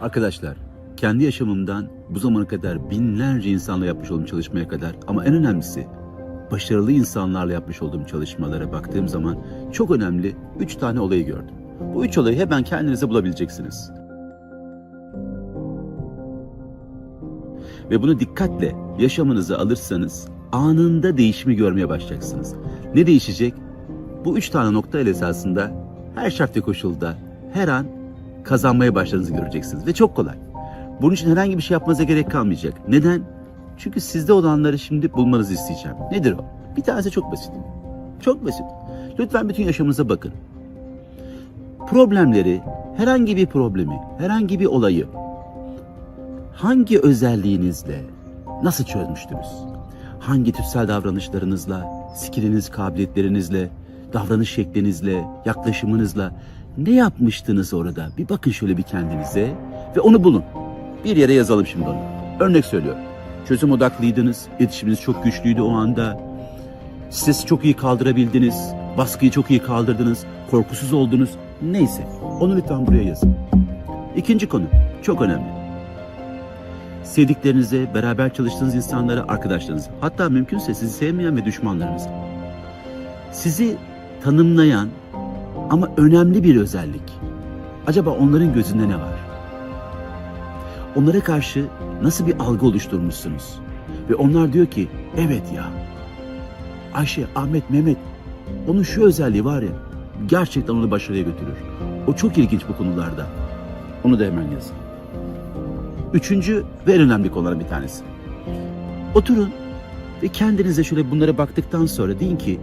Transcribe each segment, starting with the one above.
Arkadaşlar, kendi yaşamımdan bu zamana kadar binlerce insanla yapmış olduğum çalışmaya kadar ama en önemlisi başarılı insanlarla yapmış olduğum çalışmalara baktığım zaman çok önemli 3 tane olayı gördüm. Bu üç olayı hemen kendinize bulabileceksiniz. Ve bunu dikkatle yaşamınıza alırsanız anında değişimi görmeye başlayacaksınız. Ne değişecek? Bu üç tane nokta ile esasında her şart ve koşulda her an kazanmaya başladığınızı göreceksiniz. Ve çok kolay. Bunun için herhangi bir şey yapmanıza gerek kalmayacak. Neden? Çünkü sizde olanları şimdi bulmanızı isteyeceğim. Nedir o? Bir tanesi çok basit. Çok basit. Lütfen bütün yaşamınıza bakın. Problemleri, herhangi bir problemi, herhangi bir olayı hangi özelliğinizle nasıl çözmüştünüz? Hangi tütsel davranışlarınızla, skilliniz, kabiliyetlerinizle, davranış şeklinizle, yaklaşımınızla ne yapmıştınız orada? Bir bakın şöyle bir kendinize ve onu bulun. Bir yere yazalım şimdi onu. Örnek söylüyorum. Çözüm odaklıydınız, iletişiminiz çok güçlüydü o anda. Stresi çok iyi kaldırabildiniz, baskıyı çok iyi kaldırdınız, korkusuz oldunuz. Neyse, onu lütfen buraya yazın. İkinci konu, çok önemli. Sevdiklerinize, beraber çalıştığınız insanlara, arkadaşlarınıza, hatta mümkünse sizi sevmeyen ve düşmanlarınıza. Sizi tanımlayan ama önemli bir özellik. Acaba onların gözünde ne var? Onlara karşı nasıl bir algı oluşturmuşsunuz? Ve onlar diyor ki, evet ya, Ayşe, Ahmet, Mehmet, onun şu özelliği var ya, gerçekten onu başarıya götürür. O çok ilginç bu konularda. Onu da hemen yazın. Üçüncü ve en önemli konulardan bir tanesi. Oturun ve kendinize şöyle bunlara baktıktan sonra deyin ki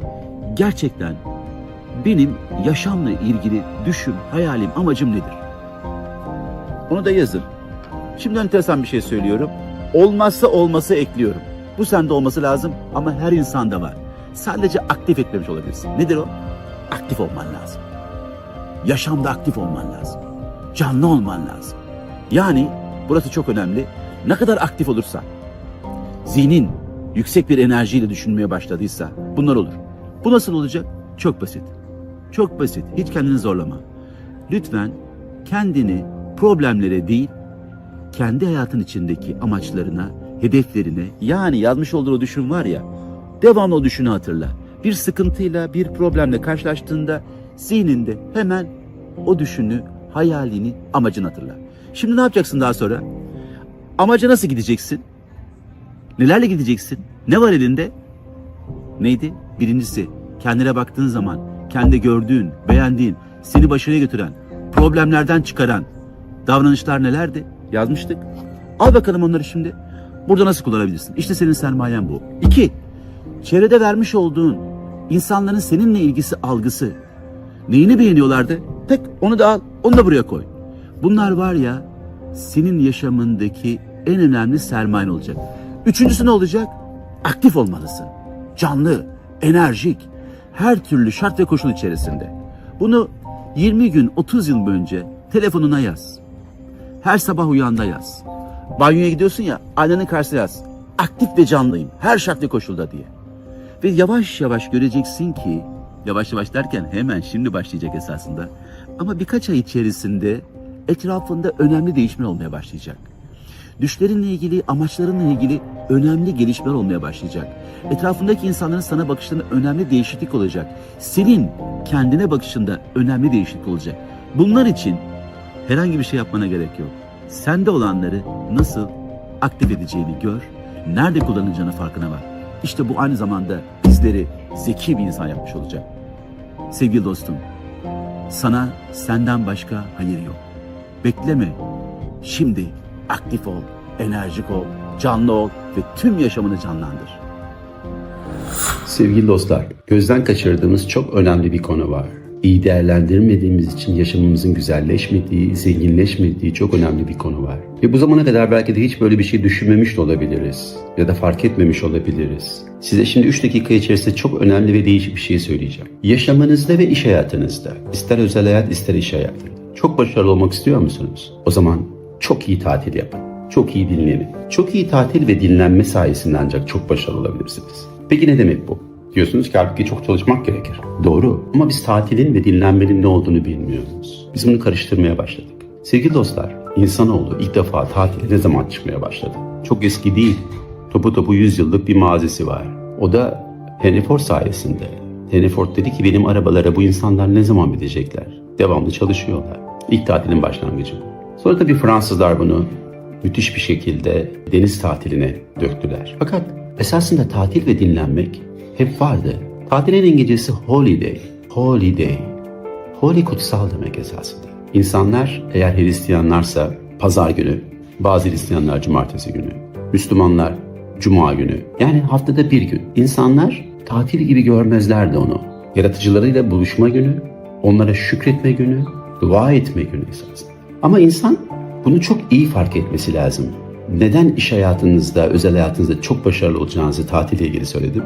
gerçekten benim yaşamla ilgili düşüm, hayalim, amacım nedir? Onu da yazın. Şimdi enteresan bir şey söylüyorum. Olmazsa olması ekliyorum. Bu sende olması lazım ama her insanda var. Sadece aktif etmemiş olabilirsin. Nedir o? Aktif olman lazım. Yaşamda aktif olman lazım. Canlı olman lazım. Yani burası çok önemli. Ne kadar aktif olursa, zihnin yüksek bir enerjiyle düşünmeye başladıysa bunlar olur. Bu nasıl olacak? Çok basit. Çok basit. Hiç kendini zorlama. Lütfen kendini problemlere değil, kendi hayatın içindeki amaçlarına, hedeflerine, yani yazmış olduğu o düşün var ya, devamlı o düşünü hatırla. Bir sıkıntıyla, bir problemle karşılaştığında zihninde hemen o düşünü, hayalini, amacını hatırla. Şimdi ne yapacaksın daha sonra? Amaca nasıl gideceksin? Nelerle gideceksin? Ne var elinde? Neydi? Birincisi kendine baktığın zaman kendi gördüğün, beğendiğin, seni başarıya götüren, problemlerden çıkaran davranışlar nelerdi? Yazmıştık. Al bakalım onları şimdi. Burada nasıl kullanabilirsin? İşte senin sermayen bu. İki, çevrede vermiş olduğun insanların seninle ilgisi algısı. Neyini beğeniyorlardı? Tek onu da al, onu da buraya koy. Bunlar var ya senin yaşamındaki en önemli sermayen olacak. Üçüncüsü ne olacak? Aktif olmalısın. Canlı, enerjik, her türlü şart ve koşul içerisinde. Bunu 20 gün, 30 yıl önce telefonuna yaz. Her sabah uyanda yaz. Banyoya gidiyorsun ya, aynanın karşısına yaz. Aktif ve canlıyım, her şart ve koşulda diye. Ve yavaş yavaş göreceksin ki, yavaş yavaş derken hemen şimdi başlayacak esasında. Ama birkaç ay içerisinde etrafında önemli değişimler olmaya başlayacak. Düşlerinle ilgili, amaçlarınla ilgili önemli gelişmeler olmaya başlayacak. Etrafındaki insanların sana bakışlarında önemli değişiklik olacak. Senin kendine bakışında önemli değişiklik olacak. Bunlar için herhangi bir şey yapmana gerek yok. Sende olanları nasıl aktif edeceğini gör, nerede kullanacağını farkına var. İşte bu aynı zamanda bizleri zeki bir insan yapmış olacak. Sevgili dostum, sana senden başka hayır yok. Bekleme. Şimdi aktif ol, enerjik ol, canlı ol ve tüm yaşamını canlandır. Sevgili dostlar, gözden kaçırdığımız çok önemli bir konu var. İyi değerlendirmediğimiz için yaşamımızın güzelleşmediği, zenginleşmediği çok önemli bir konu var. Ve bu zamana kadar belki de hiç böyle bir şey düşünmemiş de olabiliriz. Ya da fark etmemiş olabiliriz. Size şimdi 3 dakika içerisinde çok önemli ve değişik bir şey söyleyeceğim. Yaşamınızda ve iş hayatınızda, ister özel hayat ister iş hayatında, çok başarılı olmak istiyor musunuz? O zaman çok iyi tatil yapın. Çok iyi dinlenin. Çok iyi tatil ve dinlenme sayesinde ancak çok başarılı olabilirsiniz. Peki ne demek bu? Diyorsunuz ki halbuki çok çalışmak gerekir. Doğru ama biz tatilin ve dinlenmenin ne olduğunu bilmiyoruz. Biz bunu karıştırmaya başladık. Sevgili dostlar, insanoğlu ilk defa tatile ne zaman çıkmaya başladı? Çok eski değil. Topu topu 100 yıllık bir mazisi var. O da Henry Ford sayesinde. Henry Ford dedi ki benim arabalara bu insanlar ne zaman bitecekler? Devamlı çalışıyorlar. İlk tatilin başlangıcı bu. Sonra tabii Fransızlar bunu müthiş bir şekilde deniz tatiline döktüler. Fakat esasında tatil ve dinlenmek hep vardı. Tatilin İngilizcesi holiday. Holiday. Holy kutsal demek esasında. İnsanlar eğer Hristiyanlarsa pazar günü, bazı Hristiyanlar cumartesi günü, Müslümanlar cuma günü. Yani haftada bir gün. İnsanlar tatil gibi görmezlerdi onu. Yaratıcılarıyla buluşma günü, onlara şükretme günü, dua etme günü esasında. Ama insan bunu çok iyi fark etmesi lazım. Neden iş hayatınızda, özel hayatınızda çok başarılı olacağınızı tatille ilgili söyledim?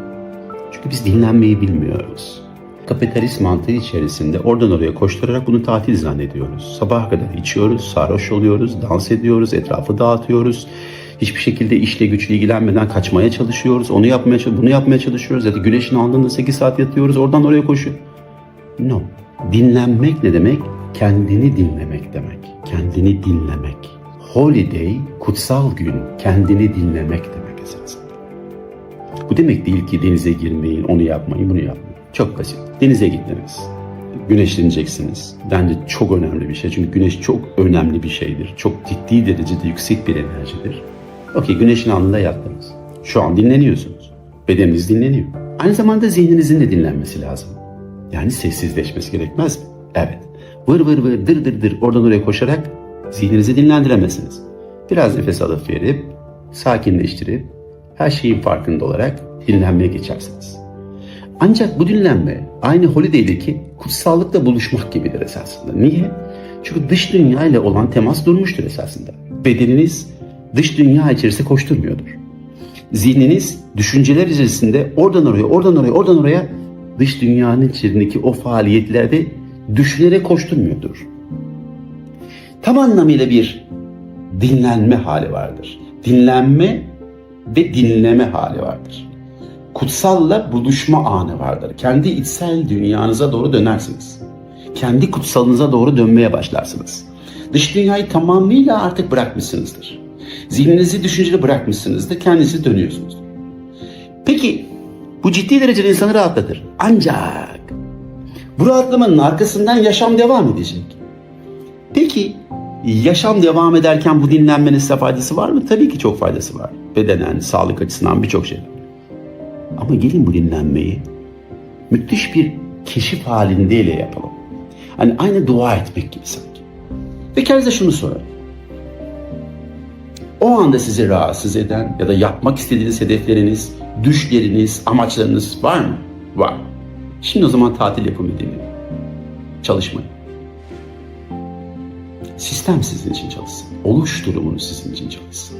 Çünkü biz dinlenmeyi bilmiyoruz. Kapitalist mantığı içerisinde oradan oraya koşturarak bunu tatil zannediyoruz. Sabaha kadar içiyoruz, sarhoş oluyoruz, dans ediyoruz, etrafı dağıtıyoruz. Hiçbir şekilde işle güçle ilgilenmeden kaçmaya çalışıyoruz. Onu yapmaya bunu yapmaya çalışıyoruz. Ya da güneşin altında 8 saat yatıyoruz, oradan oraya koşuyor. No. Dinlenmek ne demek? Kendini dinlemek demek. Kendini dinlemek. Holiday, kutsal gün, kendini dinlemek demek esasında. Bu demek değil ki denize girmeyin, onu yapmayın, bunu yapmayın. Çok basit. Denize gittiniz. Güneşleneceksiniz. Bence çok önemli bir şey. Çünkü güneş çok önemli bir şeydir. Çok ciddi derecede yüksek bir enerjidir. Okey, güneşin altında yattınız. Şu an dinleniyorsunuz. Bedeniniz dinleniyor. Aynı zamanda zihninizin de dinlenmesi lazım. Yani sessizleşmesi gerekmez mi? Evet. Vır vır vır dır dır dır oradan oraya koşarak zihninizi dinlendiremezsiniz. Biraz nefes alıp verip sakinleştirip her şeyin farkında olarak dinlenmeye geçersiniz. Ancak bu dinlenme aynı Holiday'deki kutsallıkla buluşmak gibidir esasında. Niye? Çünkü dış dünya ile olan temas durmuştur esasında. Bedeniniz dış dünya içerisinde koşturmuyordur. Zihniniz düşünceler içerisinde oradan oraya, oradan oraya, oradan oraya dış dünyanın içerisindeki o faaliyetlerde düşünerek koşturmuyordur. Tam anlamıyla bir dinlenme hali vardır. Dinlenme ve dinleme hali vardır. Kutsalla buluşma anı vardır. Kendi içsel dünyanıza doğru dönersiniz. Kendi kutsalınıza doğru dönmeye başlarsınız. Dış dünyayı tamamıyla artık bırakmışsınızdır. Zihninizi düşünceli bırakmışsınızdır. Kendinizi dönüyorsunuz. Peki bu ciddi derecede insanı rahatlatır. Ancak bu rahatlamanın arkasından yaşam devam edecek. Peki yaşam devam ederken bu dinlenmenin size faydası var mı? Tabii ki çok faydası var. Bedenen, sağlık açısından birçok şey. Ama gelin bu dinlenmeyi müthiş bir keşif halindeyle yapalım. Hani aynı dua etmek gibi sanki. Ve kendinize şunu sorun. O anda sizi rahatsız eden ya da yapmak istediğiniz hedefleriniz, düşleriniz, amaçlarınız var mı? Var. Şimdi o zaman tatil yapımı deneyin. Çalışmayın. Sistem sizin için çalışsın. Oluş durumunuz sizin için çalışsın.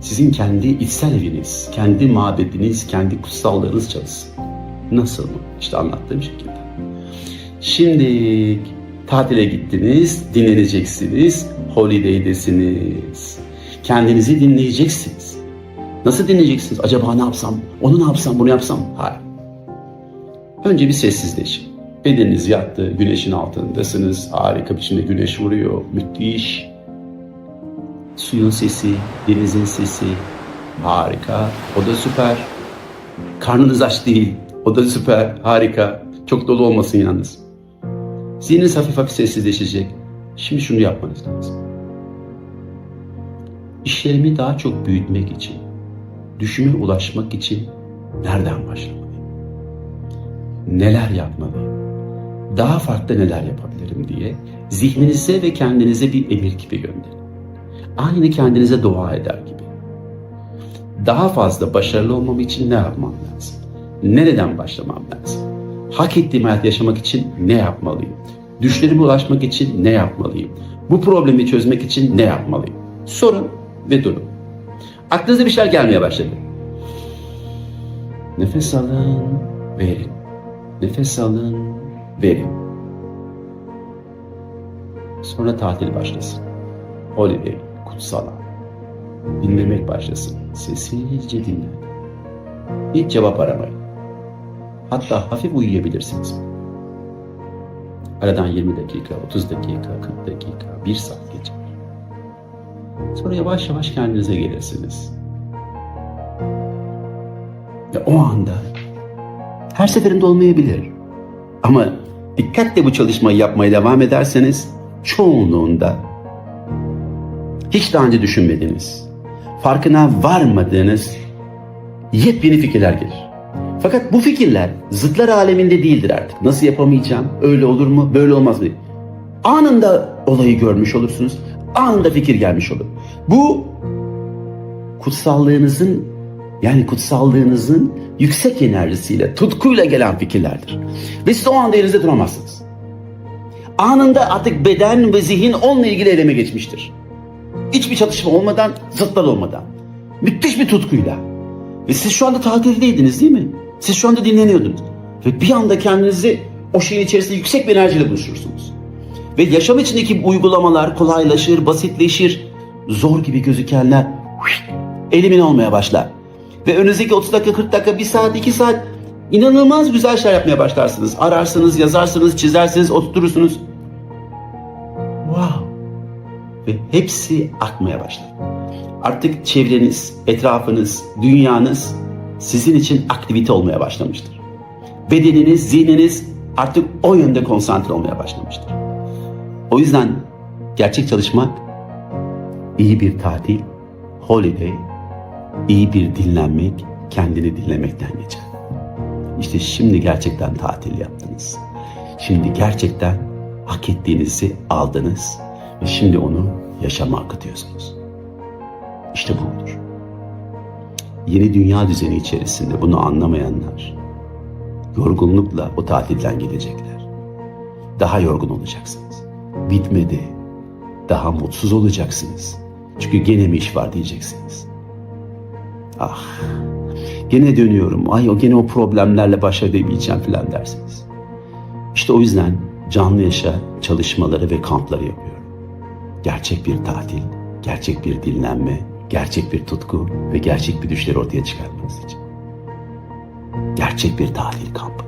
Sizin kendi içsel eviniz, kendi mabediniz, kendi kutsallığınız çalışsın. Nasıl mı? İşte anlattığım şekilde. Şimdi tatile gittiniz, dinleneceksiniz, holiday'desiniz. Kendinizi dinleyeceksiniz. Nasıl dinleyeceksiniz? Acaba ne yapsam? Onu ne yapsam? Bunu yapsam? Hayır. Önce bir sessizleşin. Bedeniniz yattı, güneşin altındasınız. Harika biçimde güneş vuruyor. Müthiş. Suyun sesi, denizin sesi. Harika. O da süper. Karnınız aç değil. O da süper. Harika. Çok dolu olmasın yalnız. Zihniniz hafif hafif sessizleşecek. Şimdi şunu yapmanız lazım. İşlerimi daha çok büyütmek için, düşüme ulaşmak için nereden başlamalıyım? Neler yapmalıyım? Daha farklı neler yapabilirim diye zihninize ve kendinize bir emir gibi gönderin. Aynı kendinize dua eder gibi. Daha fazla başarılı olmam için ne yapmam lazım? Nereden başlamam lazım? Hak ettiğim hayat yaşamak için ne yapmalıyım? Düşlerime ulaşmak için ne yapmalıyım? Bu problemi çözmek için ne yapmalıyım? Sorun ve durun. Aklınıza bir şeyler gelmeye başladı. Nefes alın, verin. Nefes alın, verin. Sonra tatil başlasın. Holiday, kutsal an. Dinlemek başlasın. Sessizce dinleyin. Hiç cevap aramayın. Hatta hafif uyuyabilirsiniz. Aradan 20 dakika, 30 dakika, 40 dakika, 1 saat geçer. Sonra yavaş yavaş kendinize gelirsiniz. Ve o anda her seferinde olmayabilir. Ama dikkatle bu çalışmayı yapmaya devam ederseniz çoğunluğunda hiç daha önce düşünmediğiniz, farkına varmadığınız yepyeni fikirler gelir. Fakat bu fikirler zıtlar aleminde değildir artık. Nasıl yapamayacağım? Öyle olur mu? Böyle olmaz mı? Anında olayı görmüş olursunuz. Anında fikir gelmiş olur. Bu kutsallığınızın yani kutsallığınızın yüksek enerjisiyle, tutkuyla gelen fikirlerdir. Ve siz o anda yerinizde duramazsınız. Anında artık beden ve zihin onunla ilgili eleme geçmiştir. Hiçbir çatışma olmadan, zıtlar olmadan. Müthiş bir tutkuyla. Ve siz şu anda tatildeydiniz değil mi? Siz şu anda dinleniyordunuz. Ve bir anda kendinizi o şeyin içerisinde yüksek bir enerjiyle buluşursunuz. Ve yaşam içindeki uygulamalar kolaylaşır, basitleşir. Zor gibi gözükenler elimin olmaya başlar. Ve önünüzdeki 30 dakika, 40 dakika, 1 saat, 2 saat inanılmaz güzel şeyler yapmaya başlarsınız. Ararsınız, yazarsınız, çizersiniz, oturtursunuz. Wow! Ve hepsi akmaya başlar. Artık çevreniz, etrafınız, dünyanız sizin için aktivite olmaya başlamıştır. Bedeniniz, zihniniz artık o yönde konsantre olmaya başlamıştır. O yüzden gerçek çalışmak iyi bir tatil, holiday, iyi bir dinlenmek, kendini dinlemekten geçer. İşte şimdi gerçekten tatil yaptınız. Şimdi gerçekten hak ettiğinizi aldınız ve şimdi onu yaşama akıtıyorsunuz. İşte bu budur. Yeni dünya düzeni içerisinde bunu anlamayanlar yorgunlukla o tatilden gelecekler. Daha yorgun olacaksınız. Bitmedi. Daha mutsuz olacaksınız. Çünkü gene mi iş var diyeceksiniz. Ah, gene dönüyorum. Ay o gene o problemlerle baş edemeyeceğim falan dersiniz. İşte o yüzden canlı yaşa çalışmaları ve kampları yapıyorum. Gerçek bir tatil, gerçek bir dinlenme, gerçek bir tutku ve gerçek bir düşleri ortaya çıkarmanız için. Gerçek bir tatil kampı.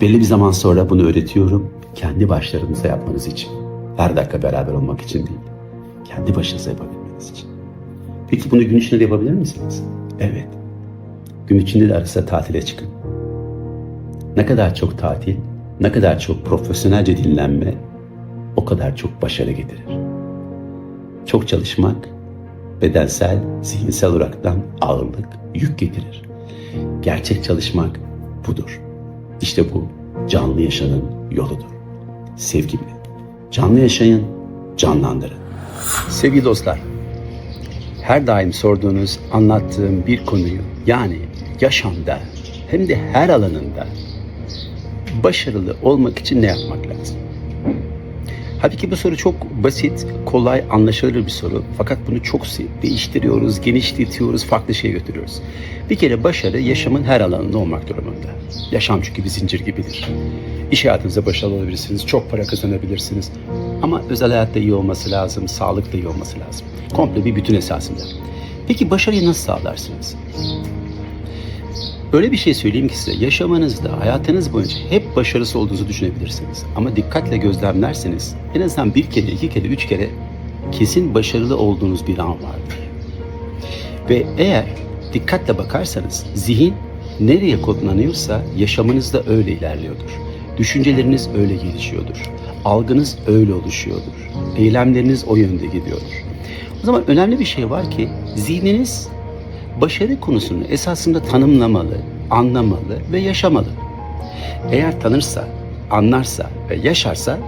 Belli bir zaman sonra bunu öğretiyorum. Kendi başlarınıza yapmanız için. Her dakika beraber olmak için değil. Kendi başınıza yapabilmeniz için. Peki bunu gün içinde de yapabilir misiniz? Evet. Gün içinde de arası tatile çıkın. Ne kadar çok tatil, ne kadar çok profesyonelce dinlenme o kadar çok başarı getirir. Çok çalışmak bedensel, zihinsel olaraktan ağırlık, yük getirir. Gerçek çalışmak budur. İşte bu canlı yaşanın yoludur. Sevgimle. Canlı yaşayın, canlandırın. Sevgili dostlar, her daim sorduğunuz, anlattığım bir konuyu yani yaşamda hem de her alanında başarılı olmak için ne yapmak lazım? Halbuki bu soru çok basit, kolay, anlaşılır bir soru. Fakat bunu çok değiştiriyoruz, genişletiyoruz, farklı şeye götürüyoruz. Bir kere başarı yaşamın her alanında olmak durumunda. Yaşam çünkü bir zincir gibidir. İş hayatınızda başarılı olabilirsiniz, çok para kazanabilirsiniz. Ama özel hayatta iyi olması lazım, sağlık da iyi olması lazım. Komple bir bütün esasında. Peki başarıyı nasıl sağlarsınız? Öyle bir şey söyleyeyim ki size yaşamanızda hayatınız boyunca hep başarısız olduğunuzu düşünebilirsiniz. Ama dikkatle gözlemlerseniz en azından bir kere, iki kere, üç kere kesin başarılı olduğunuz bir an vardır. Ve eğer dikkatle bakarsanız zihin nereye kodlanıyorsa yaşamınız da öyle ilerliyordur. Düşünceleriniz öyle gelişiyordur. Algınız öyle oluşuyordur. Eylemleriniz o yönde gidiyordur. O zaman önemli bir şey var ki zihniniz başarı konusunu esasında tanımlamalı, anlamalı ve yaşamalı. Eğer tanırsa, anlarsa ve yaşarsa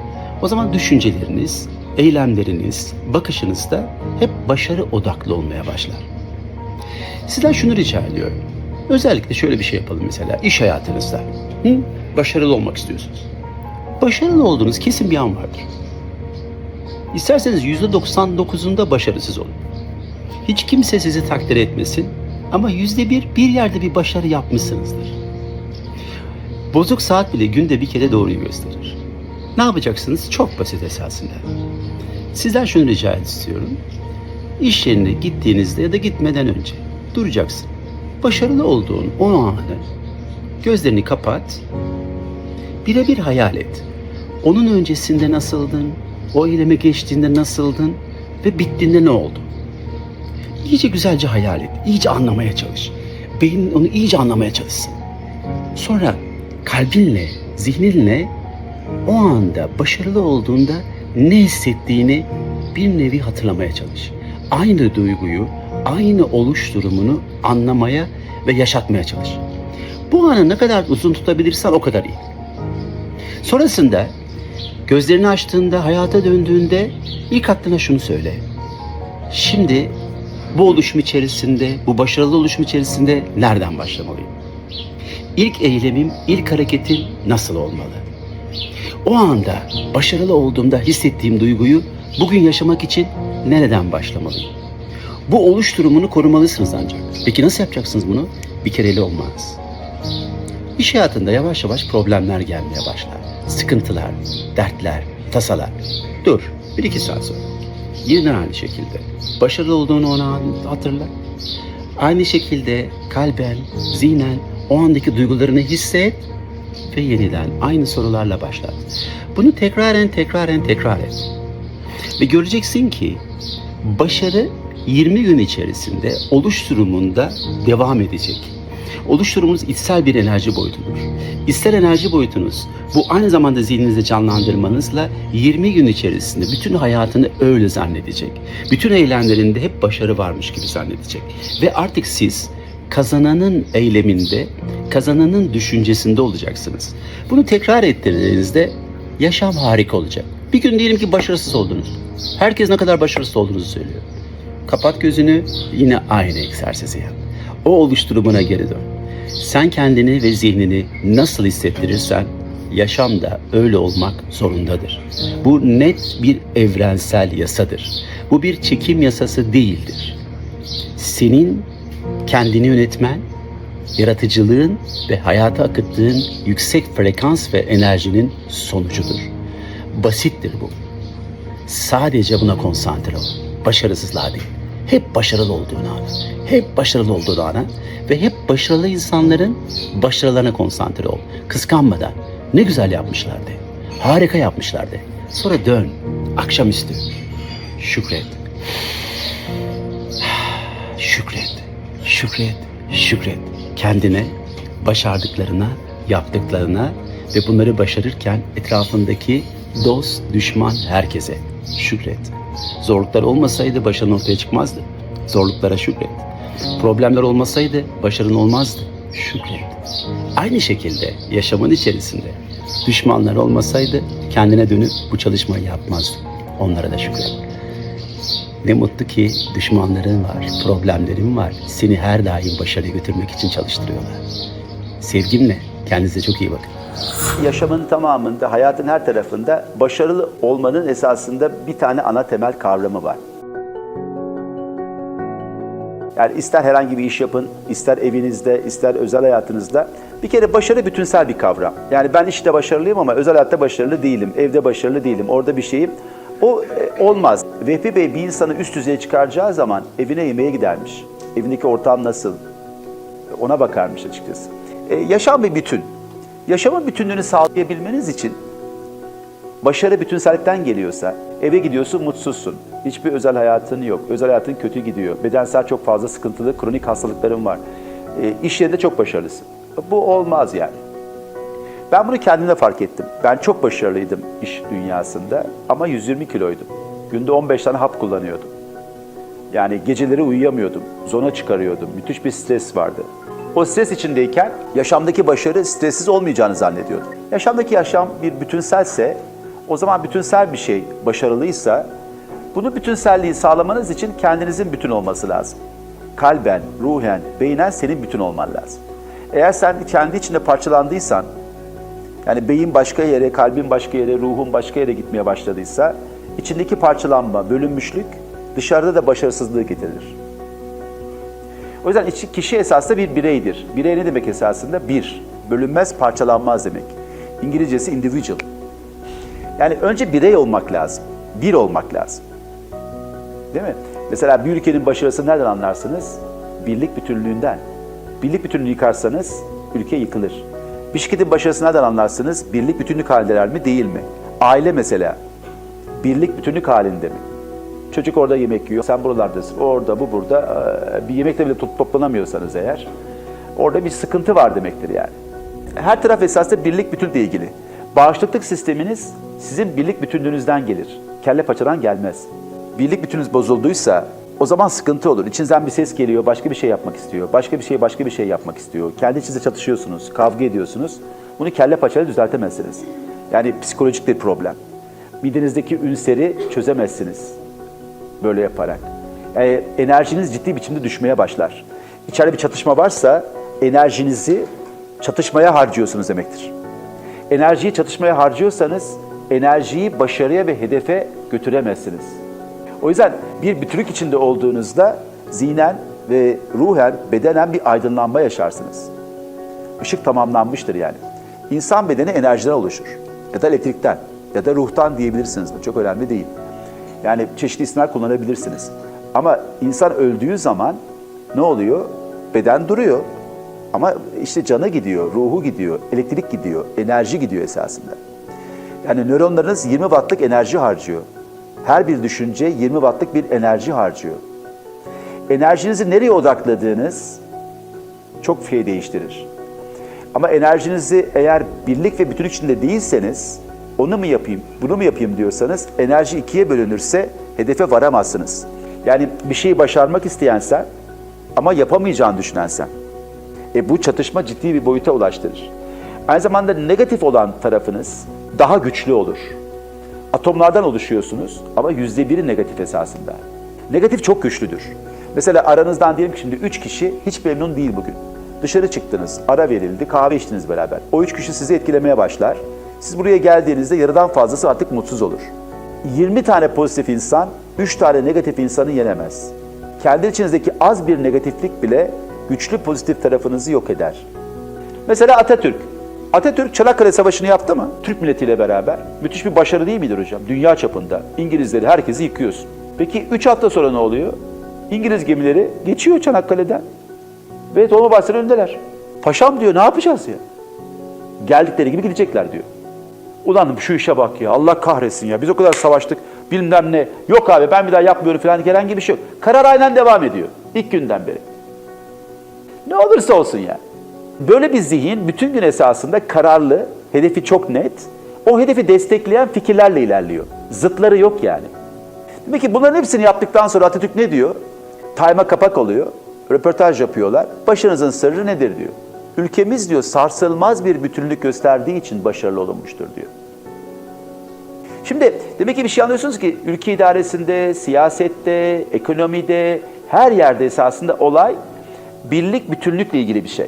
o zaman düşünceleriniz, eylemleriniz, bakışınız da hep başarı odaklı olmaya başlar. Sizden şunu rica ediyorum. Özellikle şöyle bir şey yapalım mesela iş hayatınızda. Hı? Başarılı olmak istiyorsunuz. Başarılı olduğunuz kesin bir an vardır. İsterseniz %99'unda başarısız olun. Hiç kimse sizi takdir etmesin ama yüzde bir bir yerde bir başarı yapmışsınızdır. Bozuk saat bile günde bir kere doğruyu gösterir. Ne yapacaksınız? Çok basit esasında. Sizden şunu rica istiyorum. İş yerine gittiğinizde ya da gitmeden önce duracaksın. Başarılı olduğun o anı gözlerini kapat. Birebir hayal et. Onun öncesinde nasıldın? O eyleme geçtiğinde nasıldın? Ve bittiğinde ne oldu? İyice güzelce hayal et. iyice anlamaya çalış. Beynin onu iyice anlamaya çalışsın. Sonra kalbinle, zihninle o anda başarılı olduğunda ne hissettiğini bir nevi hatırlamaya çalış. Aynı duyguyu, aynı oluş durumunu anlamaya ve yaşatmaya çalış. Bu anı ne kadar uzun tutabilirsen o kadar iyi. Sonrasında gözlerini açtığında, hayata döndüğünde ilk aklına şunu söyle. Şimdi bu oluşum içerisinde, bu başarılı oluşum içerisinde nereden başlamalıyım? İlk eylemim, ilk hareketim nasıl olmalı? O anda başarılı olduğumda hissettiğim duyguyu bugün yaşamak için nereden başlamalıyım? Bu oluş durumunu korumalısınız ancak. Peki nasıl yapacaksınız bunu? Bir kereyle olmaz. İş hayatında yavaş yavaş problemler gelmeye başlar. Sıkıntılar, dertler, tasalar. Dur, bir iki saat sonra. Yeniden aynı şekilde. Başarılı olduğunu ona hatırla. Aynı şekilde kalben, zihnen o andaki duygularını hisset ve yeniden aynı sorularla başla. Bunu tekraren tekraren tekrar et. Ve göreceksin ki başarı 20 gün içerisinde oluş durumunda devam edecek. Oluş durumunuz içsel bir enerji boyutudur. İster enerji boyutunuz bu aynı zamanda zihninizde canlandırmanızla 20 gün içerisinde bütün hayatını öyle zannedecek. Bütün eylemlerinde hep başarı varmış gibi zannedecek. Ve artık siz kazananın eyleminde, kazananın düşüncesinde olacaksınız. Bunu tekrar ettirdiğinizde yaşam harika olacak. Bir gün diyelim ki başarısız oldunuz. Herkes ne kadar başarısız olduğunuzu söylüyor. Kapat gözünü, yine aynı egzersizi yap. O oluşturumuna geri dön. Sen kendini ve zihnini nasıl hissettirirsen yaşam da öyle olmak zorundadır. Bu net bir evrensel yasadır. Bu bir çekim yasası değildir. Senin kendini yönetmen, yaratıcılığın ve hayata akıttığın yüksek frekans ve enerjinin sonucudur. Basittir bu. Sadece buna konsantre ol. Başarısızlığa değil. Hep başarılı olduğun ana. Hep başarılı olduğun ana. Ve hep başarılı insanların başarılarına konsantre ol. Kıskanmadan. Ne güzel yapmışlardı. Harika yapmışlardı. Sonra dön. Akşamüstü. Şükret. Şükret. Şükret. Şükret. Kendine, başardıklarına, yaptıklarına ve bunları başarırken etrafındaki dost, düşman herkese şükret. Zorluklar olmasaydı başarın ortaya çıkmazdı. Zorluklara şükret. Problemler olmasaydı başarın olmazdı. Şükret. Aynı şekilde yaşamın içerisinde düşmanlar olmasaydı kendine dönüp bu çalışmayı yapmazdın. Onlara da şükret. Ne mutlu ki düşmanların var, problemlerin var. Seni her daim başarıya götürmek için çalıştırıyorlar. Sevgimle kendinize çok iyi bakın. Yaşamın tamamında, hayatın her tarafında başarılı olmanın esasında bir tane ana temel kavramı var. Yani ister herhangi bir iş yapın, ister evinizde, ister özel hayatınızda. Bir kere başarı bütünsel bir kavram. Yani ben işte başarılıyım ama özel hayatta başarılı değilim, evde başarılı değilim, orada bir şeyim. O e, olmaz. Vehbi Bey bir insanı üst düzeye çıkaracağı zaman evine yemeğe gidermiş. Evindeki ortam nasıl? Ona bakarmış açıkçası. E, yaşam bir bütün. Yaşamın bütünlüğünü sağlayabilmeniz için başarı bütünsellikten geliyorsa eve gidiyorsun mutsuzsun. Hiçbir özel hayatın yok. Özel hayatın kötü gidiyor. Bedensel çok fazla sıkıntılı kronik hastalıkların var. E, iş yerinde çok başarılısın. Bu olmaz yani. Ben bunu kendimde fark ettim. Ben çok başarılıydım iş dünyasında ama 120 kiloydum. Günde 15 tane hap kullanıyordum. Yani geceleri uyuyamıyordum. Zona çıkarıyordum. Müthiş bir stres vardı. O stres içindeyken yaşamdaki başarı stressiz olmayacağını zannediyordum. Yaşamdaki yaşam bir bütünselse, o zaman bütünsel bir şey başarılıysa, bunu bütünselliği sağlamanız için kendinizin bütün olması lazım. Kalben, ruhen, beynen senin bütün olman lazım. Eğer sen kendi içinde parçalandıysan, yani beyin başka yere, kalbin başka yere, ruhun başka yere gitmeye başladıysa, içindeki parçalanma, bölünmüşlük dışarıda da başarısızlığı getirir. O yüzden kişi esasında bir bireydir. Birey ne demek esasında? Bir. Bölünmez, parçalanmaz demek. İngilizcesi individual. Yani önce birey olmak lazım. Bir olmak lazım. Değil mi? Mesela bir ülkenin başarısını nereden anlarsınız? Birlik bütünlüğünden. Birlik bütünlüğü yıkarsanız ülke yıkılır. Bir şirketin başarısını nereden anlarsınız? Birlik bütünlük halindeler mi değil mi? Aile mesela. Birlik bütünlük halinde mi? Çocuk orada yemek yiyor, sen buralardasın, orada, bu burada. Ee, Bir yemekle bile toplanamıyorsanız eğer, orada bir sıkıntı var demektir yani. Her taraf esasında birlik bütünle ilgili. Bağışıklık sisteminiz sizin birlik bütünlüğünüzden gelir. Kelle paçadan gelmez. Birlik bütününüz bozulduysa o zaman sıkıntı olur. İçinizden bir ses geliyor, başka bir şey yapmak istiyor. Başka bir şey başka bir şey yapmak istiyor. Kendi içinizde çatışıyorsunuz, kavga ediyorsunuz. Bunu kelle paçayla düzeltemezsiniz. Yani psikolojik bir problem. Midenizdeki ülseri çözemezsiniz böyle yaparak. Yani enerjiniz ciddi biçimde düşmeye başlar. İçeride bir çatışma varsa enerjinizi çatışmaya harcıyorsunuz demektir. Enerjiyi çatışmaya harcıyorsanız enerjiyi başarıya ve hedefe götüremezsiniz. O yüzden bir bütünlük içinde olduğunuzda zihnen ve ruhen, bedenen bir aydınlanma yaşarsınız. Işık tamamlanmıştır yani. İnsan bedeni enerjiden oluşur. Ya da elektrikten ya da ruhtan diyebilirsiniz. Bu çok önemli değil. Yani çeşitli isimler kullanabilirsiniz. Ama insan öldüğü zaman ne oluyor? Beden duruyor. Ama işte canı gidiyor, ruhu gidiyor, elektrik gidiyor, enerji gidiyor esasında. Yani nöronlarınız 20 wattlık enerji harcıyor. Her bir düşünce 20 wattlık bir enerji harcıyor. Enerjinizi nereye odakladığınız çok şey değiştirir. Ama enerjinizi eğer birlik ve bütünlük içinde değilseniz, onu mu yapayım, bunu mu yapayım diyorsanız enerji ikiye bölünürse hedefe varamazsınız. Yani bir şeyi başarmak isteyen sen ama yapamayacağını düşünen sen. E bu çatışma ciddi bir boyuta ulaştırır. Aynı zamanda negatif olan tarafınız daha güçlü olur. Atomlardan oluşuyorsunuz ama yüzde biri negatif esasında. Negatif çok güçlüdür. Mesela aranızdan diyelim ki şimdi üç kişi hiç memnun değil bugün. Dışarı çıktınız, ara verildi, kahve içtiniz beraber. O üç kişi sizi etkilemeye başlar. Siz buraya geldiğinizde yarıdan fazlası artık mutsuz olur. 20 tane pozitif insan, 3 tane negatif insanı yenemez. Kendi içinizdeki az bir negatiflik bile güçlü pozitif tarafınızı yok eder. Mesela Atatürk. Atatürk Çanakkale Savaşı'nı yaptı mı? Türk milletiyle beraber. Müthiş bir başarı değil midir hocam? Dünya çapında. İngilizleri, herkesi yıkıyorsun. Peki 3 hafta sonra ne oluyor? İngiliz gemileri geçiyor Çanakkale'den. Ve Dolmabahçe'nin önündeler. Paşam diyor ne yapacağız ya? Geldikleri gibi gidecekler diyor. Ulan şu işe bak ya Allah kahretsin ya biz o kadar savaştık bilmem ne. Yok abi ben bir daha yapmıyorum falan herhangi bir şey yok. Karar aynen devam ediyor. ilk günden beri. Ne olursa olsun ya. Böyle bir zihin bütün gün esasında kararlı, hedefi çok net, o hedefi destekleyen fikirlerle ilerliyor. Zıtları yok yani. Demek ki bunların hepsini yaptıktan sonra Atatürk ne diyor? Time'a kapak oluyor, röportaj yapıyorlar. Başınızın sırrı nedir diyor. Ülkemiz diyor sarsılmaz bir bütünlük gösterdiği için başarılı olunmuştur diyor. Şimdi demek ki bir şey anlıyorsunuz ki ülke idaresinde, siyasette, ekonomide, her yerde esasında olay birlik, bütünlükle ilgili bir şey.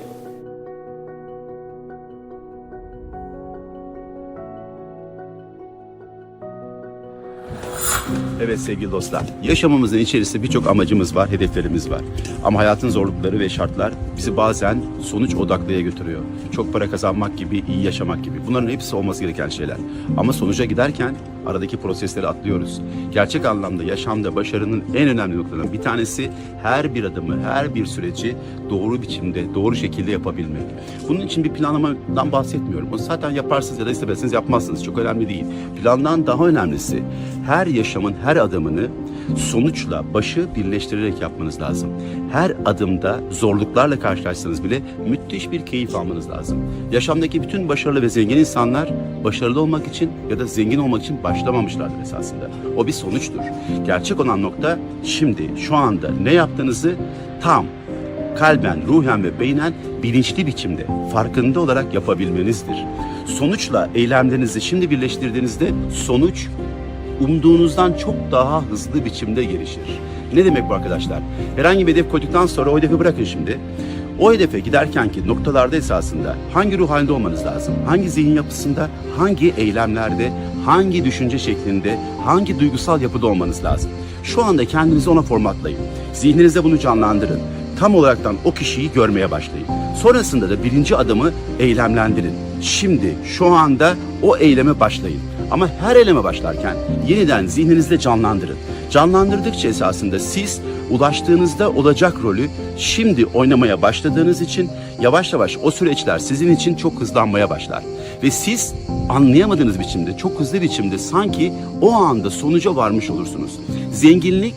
Evet sevgili dostlar, yaşamımızın içerisinde birçok amacımız var, hedeflerimiz var. Ama hayatın zorlukları ve şartlar bizi bazen sonuç odaklıya götürüyor. Çok para kazanmak gibi, iyi yaşamak gibi. Bunların hepsi olması gereken şeyler. Ama sonuca giderken aradaki prosesleri atlıyoruz. Gerçek anlamda yaşamda başarının en önemli noktalarından bir tanesi her bir adımı, her bir süreci doğru biçimde, doğru şekilde yapabilmek. Bunun için bir planlamadan bahsetmiyorum. Onu zaten yaparsınız ya da istemezseniz yapmazsınız. Çok önemli değil. Plandan daha önemlisi her yaşamın her adımını sonuçla başı birleştirerek yapmanız lazım. Her adımda zorluklarla karşılaşsanız bile müthiş bir keyif almanız lazım. Yaşamdaki bütün başarılı ve zengin insanlar başarılı olmak için ya da zengin olmak için başlamamışlardır esasında. O bir sonuçtur. Gerçek olan nokta şimdi, şu anda ne yaptığınızı tam kalben, ruhen ve beynen bilinçli biçimde farkında olarak yapabilmenizdir. Sonuçla eylemlerinizi şimdi birleştirdiğinizde sonuç umduğunuzdan çok daha hızlı biçimde gelişir. Ne demek bu arkadaşlar? Herhangi bir hedef koyduktan sonra o hedefi bırakın şimdi. O hedefe giderkenki noktalarda esasında hangi ruh halinde olmanız lazım? Hangi zihin yapısında, hangi eylemlerde, hangi düşünce şeklinde, hangi duygusal yapıda olmanız lazım? Şu anda kendinizi ona formatlayın. Zihninizde bunu canlandırın. Tam olaraktan o kişiyi görmeye başlayın. Sonrasında da birinci adımı eylemlendirin. Şimdi, şu anda o eyleme başlayın. Ama her eyleme başlarken yeniden zihninizde canlandırın. Canlandırdıkça esasında siz ulaştığınızda olacak rolü şimdi oynamaya başladığınız için yavaş yavaş o süreçler sizin için çok hızlanmaya başlar. Ve siz anlayamadığınız biçimde, çok hızlı biçimde sanki o anda sonuca varmış olursunuz. Zenginlik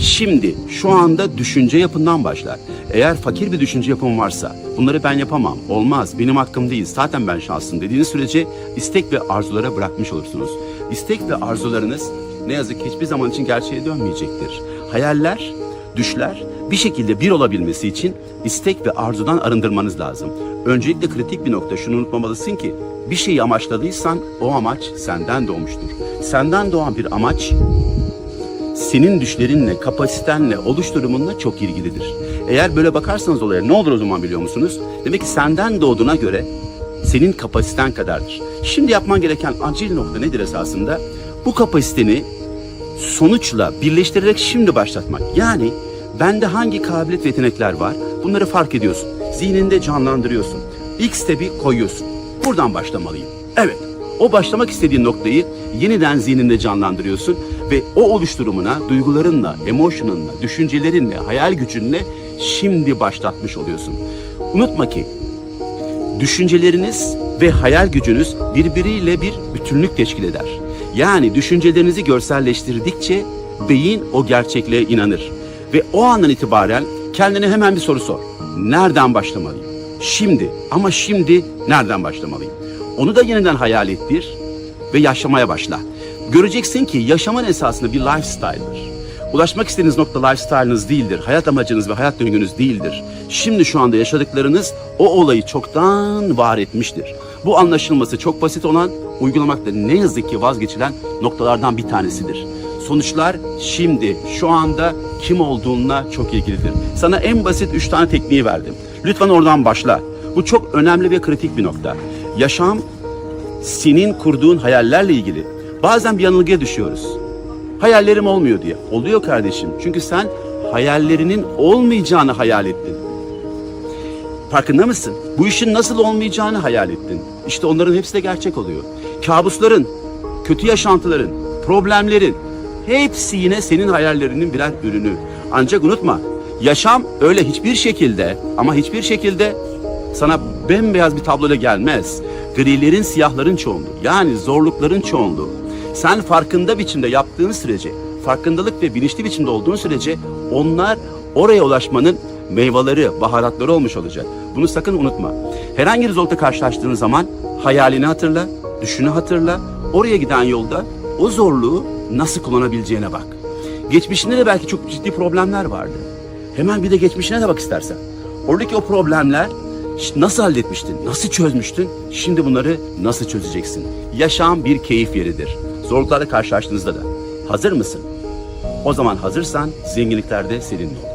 şimdi, şu anda düşünce yapından başlar. Eğer fakir bir düşünce yapım varsa, bunları ben yapamam, olmaz, benim hakkım değil, zaten ben şanslıyım dediğiniz sürece istek ve arzulara bırakmış olursunuz. İstek ve arzularınız ne yazık ki hiçbir zaman için gerçeğe dönmeyecektir. Hayaller, düşler bir şekilde bir olabilmesi için istek ve arzudan arındırmanız lazım. Öncelikle kritik bir nokta şunu unutmamalısın ki bir şeyi amaçladıysan o amaç senden doğmuştur. Senden doğan bir amaç senin düşlerinle, kapasitenle, oluş durumunla çok ilgilidir. Eğer böyle bakarsanız olaya ne olur o zaman biliyor musunuz? Demek ki senden doğduğuna göre senin kapasiten kadardır. Şimdi yapman gereken acil nokta nedir esasında? Bu kapasiteni sonuçla birleştirerek şimdi başlatmak. Yani bende hangi kabiliyet ve yetenekler var bunları fark ediyorsun. Zihninde canlandırıyorsun. İlk step'i koyuyorsun. Buradan başlamalıyım. Evet o başlamak istediğin noktayı yeniden zihninde canlandırıyorsun ve o oluşturumuna duygularınla, emotion'ınla, düşüncelerinle, hayal gücünle şimdi başlatmış oluyorsun. Unutma ki düşünceleriniz ve hayal gücünüz birbiriyle bir bütünlük teşkil eder. Yani düşüncelerinizi görselleştirdikçe beyin o gerçekliğe inanır. Ve o andan itibaren kendine hemen bir soru sor. Nereden başlamalıyım? Şimdi ama şimdi nereden başlamalıyım? Onu da yeniden hayal ettir ve yaşamaya başla. Göreceksin ki yaşamın esasında bir lifestyle'dır. Ulaşmak istediğiniz nokta lifestyle'ınız değildir. Hayat amacınız ve hayat döngünüz değildir. Şimdi şu anda yaşadıklarınız o olayı çoktan var etmiştir. Bu anlaşılması çok basit olan, uygulamakta ne yazık ki vazgeçilen noktalardan bir tanesidir. Sonuçlar şimdi, şu anda kim olduğunla çok ilgilidir. Sana en basit üç tane tekniği verdim. Lütfen oradan başla. Bu çok önemli ve kritik bir nokta. Yaşam senin kurduğun hayallerle ilgili. Bazen bir yanılgıya düşüyoruz. Hayallerim olmuyor diye. Oluyor kardeşim. Çünkü sen hayallerinin olmayacağını hayal ettin. Farkında mısın? Bu işin nasıl olmayacağını hayal ettin. İşte onların hepsi de gerçek oluyor. Kabusların, kötü yaşantıların, problemlerin hepsi yine senin hayallerinin birer ürünü. Ancak unutma, yaşam öyle hiçbir şekilde ama hiçbir şekilde sana bembeyaz bir tabloyla gelmez. Grilerin, siyahların çoğunluğu. Yani zorlukların çoğunluğu. Sen farkında biçimde yaptığın sürece, farkındalık ve bilinçli biçimde olduğun sürece onlar oraya ulaşmanın meyveleri, baharatları olmuş olacak. Bunu sakın unutma. Herhangi bir zorlukla karşılaştığın zaman hayalini hatırla, düşünü hatırla. Oraya giden yolda o zorluğu nasıl kullanabileceğine bak. Geçmişinde de belki çok ciddi problemler vardı. Hemen bir de geçmişine de bak istersen. Oradaki o problemler nasıl halletmiştin, nasıl çözmüştün, şimdi bunları nasıl çözeceksin? Yaşam bir keyif yeridir. Zorluklarla karşılaştığınızda da. Hazır mısın? O zaman hazırsan zenginlikler de seninle olur.